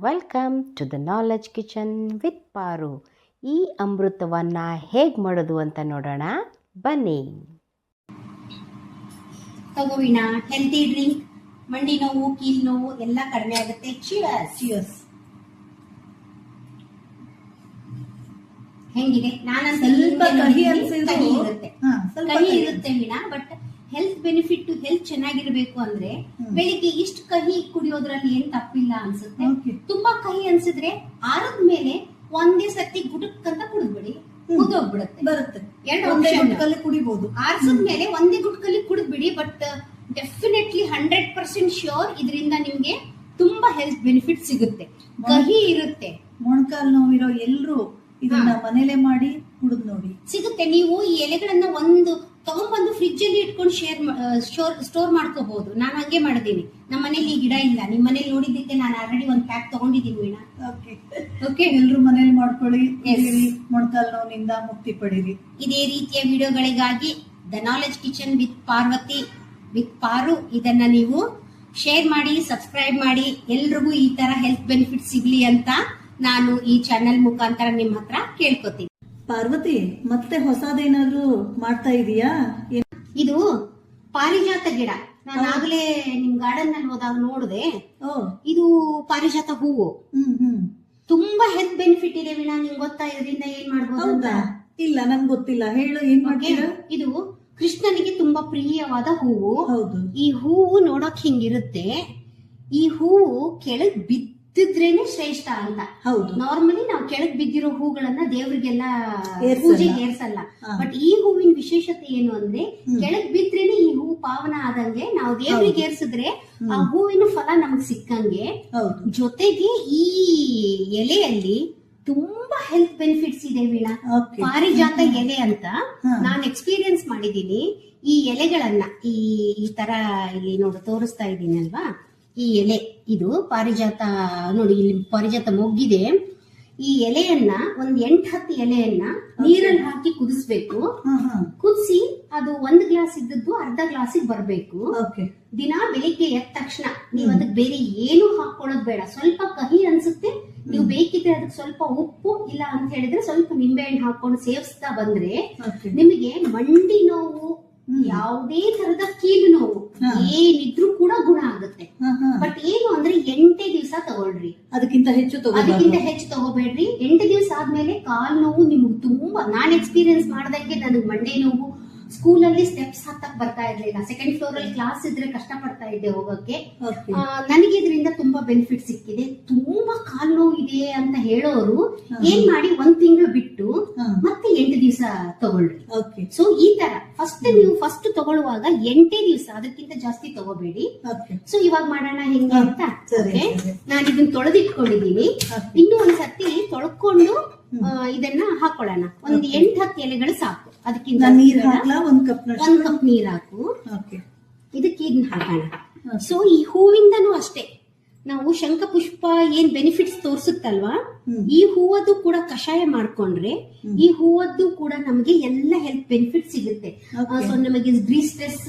Welcome to the knowledge kitchen with Paru ಈ ಅಮೃತವನ್ನು ಹೇಗೆ ಮಾಡೋದು ಅಂತ ನೋಡೋಣ. ಬನ್ನಿ. ತಗೋವಿನ ಹೆಲ್ತಿ ಡ್ರಿಂಕ್ ಮಂಡಿ ನೋವು ಕೀಲ್ ನೋವು ಎಲ್ಲ ಕಡಿಮೆ ಆಗುತ್ತೆ. ಚಿಯರ್ಸ್ ಹೆಂಗಿದೆ? ನಾನು ಸ್ವಲ್ಪ ಕಹಿ ಇರುತ್ತೆ. ಕಹಿ. ಇರುತ್ತೆ. ಮೀನಾ ಬಟ್ ಹೆಲ್ತ್ ಬೆನಿಫಿಟ್ ಹೆಲ್ತ್ ಚೆನ್ನಾಗಿರ್ಬೇಕು ಅಂದ್ರೆ. ಬೆಳಿಗ್ಗೆ ಇಷ್ಟು ಕಹಿ ಕುಡಿಯೋದ್ರಲ್ಲಿ ಏನ್ ತಪ್ಪಿಲ್ಲ ಅನ್ಸುತ್ತೆ? ತುಂಬಾ ಕಹಿ ಅನ್ಸಿದ್ರೆ ಆರದ ಮೇಲೆ ಒಂದೇ ಸತಿ ಅಂತ ಕುಡಿದ್ಬಿಡಿ. ಕುದೋಗ್ಬಿಡುತ್ತೆ ಬರುತ್ತೆ. ಎರಡು ಒಂದೇ. ಗುಟ್ಕಲ್ಲಿ ಕುಡಿಬಹುದು ಆರ್ಸದ ಮೇಲೆ ಒಂದೇ ಗುಟ್ಕಲ್ಲಿ ಕುಡಿದ್ಬಿಡಿ but definitely hundred percent sure ಇದರಿಂದ ನಿಮ್ಗೆ ತುಂಬಾ ಹೆಲ್ತ್ ಬೆನಿಫಿಟ್ ಸಿಗುತ್ತೆ. ಕಹಿ ಇರುತ್ತೆ. ಮೊಣಕಾಲ್ ನೋವಿರೋ ಎಲ್ರು ಇದನ್ನ ಮನೇಲೆ ಮಾಡಿ ಕುಡಿದ್ ನೋಡಿ. ಸಿಗುತ್ತೆ. ನೀವು ಈ ಎಲೆಗಳನ್ನ ಒಂದು ಶೇರ್ ಸ್ಟೋರ್ ಸ್ಟೋರ್ ಮಾಡ್ಕೋಬಹುದು. ನಾನು ಹಂಗೆ ಮಾಡಿದೀನಿ ನಮ್ಮ ಮನೇಲಿ ಈ ಗಿಡ ಇಲ್ಲ. ನಿಮ್ಮ ಮನೇಲಿ ನೋಡಿದ್ದಕ್ಕೆ ನಾನು ಆಲ್ರೆಡಿ ಒಂದು ಪ್ಯಾಕ್ ತಗೊಂಡಿದ್ದೀನಿ ವೀಣಾ. ಓಕೆ ಓಕೆ ಎಲ್ರು ಮನೇಲಿ ಮಾಡ್ಕೊಳ್ಳಿ. ಮೊಣಕಾಲ್ ನೋವಿನಿಂದ ಮುಕ್ತಿ ಪಡೀರಿ. ಇದೇ ರೀತಿಯ ವಿಡಿಯೋಗಳಿಗಾಗಿ the knowledge kitchen with Parvathi with Paru ಇದನ್ನ ನೀವು ಶೇರ್ ಮಾಡಿ ಸಬ್ಸ್ಕ್ರೈಬ್ ಮಾಡಿ. ಎಲ್ರಿಗೂ ಈ ತರ ಹೆಲ್ತ್ ಬೆನಿಫಿಟ್ ಸಿಗ್ಲಿ ಅಂತ ನಾನು ಈ ಚಾನೆಲ್ ಮುಖಾಂತರ ನಿಮ್ಮ ಹತ್ರ ಕೇಳ್ಕೊತೀನಿ. ಪಾರ್ವತಿ ಮತ್ತೆ ಹೊಸದೇನಾದ್ರೂ ಮಾಡ್ತಾ ಇದೀಯಾ? ಇದು ಪಾರಿಜಾತ ಗಿಡ. ನಾನು ಆಗ್ಲೇ ನಿಮ್ ಗಾರ್ಡನ್ನಲ್ಲಿ ಹೋದಾಗ ನೋಡಿದೆ. ಇದು ಪಾರಿಜಾತ ಹೂವು. ತುಂಬಾ ಹೆಲ್ತ್ ಬೆನಿಫಿಟ್ ಇದೆ ವೀಣಾ ನಿಂಗೆ ಗೊತ್ತಾ? ಇದರಿಂದ ಏನ್ ಮಾಡ್ಬೋದು ಅಂತ? ಇಲ್ಲ ನನ್ಗೆ ಗೊತ್ತಿಲ್ಲ. ಹೇಳು ಏನ್? ಮಾಡ್ತೀರಾ? ಇದು ಕೃಷ್ಣನಿಗೆ ತುಂಬಾ ಪ್ರಿಯವಾದ ಹೂವು. ಹೌದು. ಈ ಹೂವು ನೋಡಕ್ ಹಿಂಗಿರುತ್ತೆ. ಈ ಹೂವು ಕೆಳಗ್ ಬಿದ್ದಿದ್ರೇನೆ ಶ್ರೇಷ್ಠ ಅಂತ. ಹೌದು. ನಾರ್ಮಲಿ ನಾವು ಕೆಳಗ್ ಬಿದ್ದಿರೋ ಹೂಗಳನ್ನ ದೇವ್ರಿಗೆಲ್ಲ ಪೂಜೆ ಪೂಜೆಗೆ ಏರ್ಸಲ್ಲ. ಬಟ್ ಈ ಹೂವಿನ ವಿಶೇಷತೆ ಏನು ಅಂದ್ರೆ. ಕೆಳಗ್ ಬಿದ್ರೇನೆ ಈ ಹೂ ಪಾವನ ಆದಂಗೆ ನಾವು ದೇವ್ರಿಗೆ ಏರ್ಸಿದ್ರೆ ಆ ಹೂವಿನ ಫಲ ನಮಗ್ ಸಿಕ್ಕಂಗೆ ಜೊತೆಗೆ ಈ ಎಲೆಯಲ್ಲಿ ತುಂಬಾ ಹೆಲ್ತ್ ಬೆನಿಫಿಟ್ಸ್ ಇದೆ ವೀಣಾ. ಪಾರಿಜಾತ ಎಲೆ ಅಂತ. ನಾನು ಎಕ್ಸ್ಪೀರಿಯನ್ಸ್ ಮಾಡಿದೀನಿ ಈ ಎಲೆಗಳನ್ನ ಈ ಈ ತರ ಇಲ್ಲಿ ನೋಡು ತೋರಿಸ್ತಾ ಇದ್ದೀನಿ ಅಲ್ವಾ ಈ ಎಲೆ ಇದು ಪಾರಿಜಾತ ನೋಡಿ ಇಲ್ಲಿ ಪಾರಿಜಾತ ಮೊಗ್ಗಿದೆ. ಈ ಎಲೆಯನ್ನ ಒಂದ್ ಎಂಟ್ ಹತ್ತು ಎಲೆಯನ್ನ ನೀರಲ್ಲಿ ಹಾಕಿ ಕುದಿಸ್ಬೇಕು. ಕುದಿಸಿ ಅದು ಒಂದ್ ಗ್ಲಾಸ್ ಇದ್ದದ್ದು ಅರ್ಧ ಗ್ಲಾಸಿಗೆ ಬರ್ಬೇಕು. ದಿನ ಬೆಳಿಗ್ಗೆ ಎದ್ದ ತಕ್ಷಣ ನೀವ್ ಅದಕ್ಕೆ ಬೇರೆ ಏನು ಹಾಕೊಳ್ಳೋದ್ ಬೇಡ. ಸ್ವಲ್ಪ ಕಹಿ ಅನ್ಸುತ್ತೆ. ನೀವು ಬೇಕಿದ್ರೆ ಅದಕ್ಕೆ ಸ್ವಲ್ಪ ಉಪ್ಪು ಇಲ್ಲ ಅಂತ ಹೇಳಿದ್ರೆ ಸ್ವಲ್ಪ ನಿಂಬೆಹಣ್ಣು ಹಾಕೊಂಡು ಸೇವಿಸ್ತಾ ಬಂದ್ರೆ ನಿಮಗೆ ಮಂಡಿ ನೋವು ಯಾವುದೇ ತರದ ಕೀಲು ನೋವು. ಏನಿದ್ರು ಕೂಡ ಗುಣ ಆಗುತ್ತೆ. ಬಟ್ ಏನು ಅಂದ್ರೆ ಎಂಟೇ ದಿವಸ ತಗೊಳ್ರಿ. ಅದಕ್ಕಿಂತ ಹೆಚ್ಚು ಅದಕ್ಕಿಂತ ಹೆಚ್ಚು ತಗೋಬೇಡ್ರಿ. ಎಂಟು ದಿವಸ ಆದ್ಮೇಲೆ ಕಾಲ್ ನೋವು ನಿಮ್ಗೆ ತುಂಬಾ ನಾನ್ ಎಕ್ಸ್ಪೀರಿಯನ್ಸ್ ಮಾಡ್ದಂಗೆ ನನಗೆ ಮಂಡೆ ನೋವು ಸ್ಕೂಲಲ್ಲಿ ಸ್ಟೆಪ್ಸ್ ಹತ್ತಕ್ ಬರ್ತಾ ಇರ್ಲಿಲ್ಲ. ಸೆಕೆಂಡ್ ಫ್ಲೋರ್ ಅಲ್ಲಿ ಕ್ಲಾಸ್ ಇದ್ರೆ ಕಷ್ಟ ಪಡ್ತಾ ಇದ್ದೆ ಹೋಗಕ್ಕೆ ನನಗೆ ಇದರಿಂದ ತುಂಬಾ ಬೆನಿಫಿಟ್ ಸಿಕ್ಕಿದೆ. ತುಂಬಾ ಕಾಲು ನೋವು ಇದೆ ಅಂತ ಹೇಳೋರು. ಏನ್ ಮಾಡಿ ಒಂದ್ ತಿಂಗಳು ಬಿಟ್ಟು ಮತ್ತೆ ಎಂಟು ದಿವಸ ತಗೊಳ್ಳಿ. ಸೊ ಈ ತರ ಫಸ್ಟ್ ನೀವು ಫಸ್ಟ್ ತಗೊಳ್ಳುವಾಗ ಎಂಟೇ ದಿವಸ ಅದಕ್ಕಿಂತ ಜಾಸ್ತಿ ತಗೋಬೇಡಿ. ಸೊ ಇವಾಗ ಮಾಡೋಣ ಹೆಂಗೆ ಅಂತ. ನಾನು ಇದನ್ನ ತೊಳೆದಿಟ್ಕೊಂಡಿದ್ದೀನಿ. ಇನ್ನೂ ಇನ್ನು ಒಂದ್ಸತಿ ತೊಳ್ಕೊಂಡು ಇದನ್ನ ಹಾಕೊಳ್ಳೋಣ. ಒಂದ್ ಎಂಟ್ ಹತ್ತು ಎಲೆಗಳು ಸಾಕು. ಅದಕ್ಕಿಂತ ನೀರ್ ಹಾಕ್ಲಾ? ಒಂದ್ ಕಪ್ ಒಂದ್ ಕಪ್ ನೀರ್ ಹಾಕು. ಇದಕ್ಕೆ ಇದನ್ನ ಹಾಕೋಣ. ಸೊ ಈ ಹೂವಿಂದನೂ ಅಷ್ಟೇ. ನಾವು ಶಂಖಪುಷ್ಪ ಏನ್ ಬೆನಿಫಿಟ್ಸ್ ತೋರಿಸುತ್ತಲ್ವಾ. ಈ ಹೂವದ್ದು ಕೂಡ ಕಷಾಯ ಮಾಡ್ಕೊಂಡ್ರೆ ಈ ಹೂವದ್ದು ಕೂಡ ನಮಗೆ ಎಲ್ಲ ಹೆಲ್ತ್ ಬೆನಿಫಿಟ್ ಸಿಗುತ್ತೆ. ಸೊ ನಮಗೆ ಗ್ರೀ ಸ್ಟ್ರೆಸ್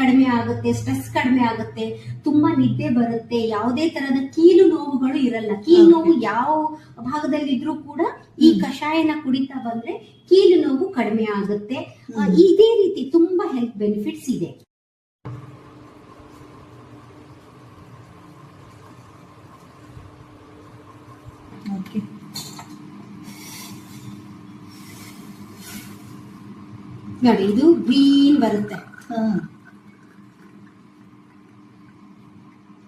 ಕಡಿಮೆ ಆಗುತ್ತೆ ಸ್ಟ್ರೆಸ್ ಕಡಿಮೆ ಆಗುತ್ತೆ ತುಂಬಾ ನಿದ್ದೆ ಬರುತ್ತೆ ಯಾವುದೇ ತರದ ಕೀಲು ನೋವುಗಳು ಇರಲ್ಲ. ಕೀಲು ನೋವು ಯಾವ ಭಾಗದಲ್ಲಿ ಇದ್ರೂ ಕೂಡ ಈ ಕಷಾಯನ ಕುಡಿತಾ ಬಂದ್ರೆ ಕೀಲು ನೋವು ಕಡಿಮೆ ಆಗುತ್ತೆ. ಇದೇ ರೀತಿ ತುಂಬಾ ಹೆಲ್ತ್ ಬೆನಿಫಿಟ್ಸ್ ಇದೆ. ನೋಡಿ ಇದು ಗ್ರೀನ್ ಬರುತ್ತೆ. ಹಾ.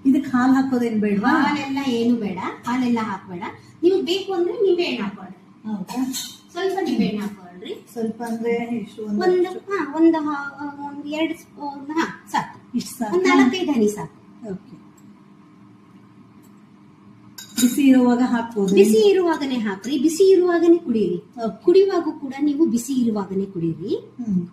ಇದಕ್ಕೆ ಹಾಲು ಹಾಕೋದೇನ್ ಬೇಡವಾ? ಹಾಲೆಲ್ಲ ಏನು ಬೇಡ. ಹಾಲೆಲ್ಲ ಹಾಕ್ಬೇಡ. ನಿಮ್ಗೆ ಬೇಕು ಅಂದ್ರೆ ನಿಂಬೆಹಣ್ಣು ಹಾಕೊಳ್ಳಿ. ಹೌದಾ? ಸ್ವಲ್ಪ ನಿಂಬೆಹಣ್ಣು ಹಾಕೊಳ್ಳ್ರಿ. ಸ್ವಲ್ಪ ಅಂದ್ರೆ ಎಷ್ಟು? ಒಂದು ಒಂದು ಹಾ ಒಂದು ಎರಡು ಸ್ಪೂನ್ ಹಾ ಸಾಕು. ಇಷ್ಟು ಒಂದ್ ಸಾಕು ನಾಲ್ಕೈದು ಹನಿ ಸಾಕು. ಓಕೆ ಬಿಸಿ ಇರುವಾಗ ಹಾಕ್ಬೋದು. ಬಿಸಿ ಇರುವಾಗನೇ ಹಾಕ್ರಿ ಬಿಸಿ ಇರುವಾಗನೇ ಕುಡೀರಿ. Okay. ಕುಡಿಯುವಾಗ ಕೂಡ ನೀವು ಬಿಸಿ ಇರುವಾಗನೇ ಕುಡೀರಿ. ಹ್ಮ್.